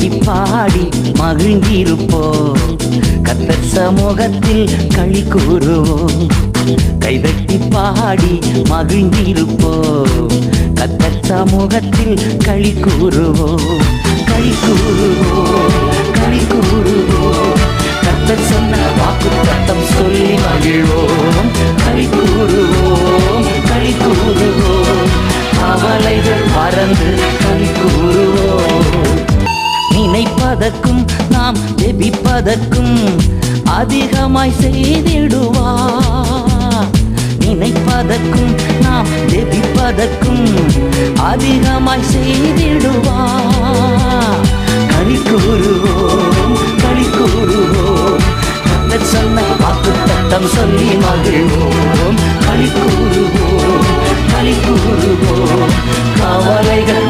கைதட்டி பாடி மகிழ்ந்திருப்போம். கத்தர் சமூகத்தில் களி கூறுவோம். கைதட்டி பாடி மகிழ்ந்திருப்போம். கத்தர் சமூகத்தில் களி கூறுவோம். களி கூறுவோம் களி கூறுவோம். கத்தர் சொன்ன வாக்கு தத்தம் சொல்லி மகிழ்வோம். களி கூறுவோம் களி கூறுவோம். கவலைகள் மறந்து களி கூறுவோம். நினைப்பதற்கும் நாம் ஜெபிப்பதற்கும் அதிகமாய் செய்திடுவா நினைப்பதற்கும் நாம் ஜெபிப்பதற்கும் அதிகமாய் செய்திடுவா களி கூறுவோம் களி கூறுவோம் சொன்ன வாக்கு தத்தம் சொல்லி மகிழ்வோம். களி கூறுவோம் களி கூறுவோம் கவலைகள்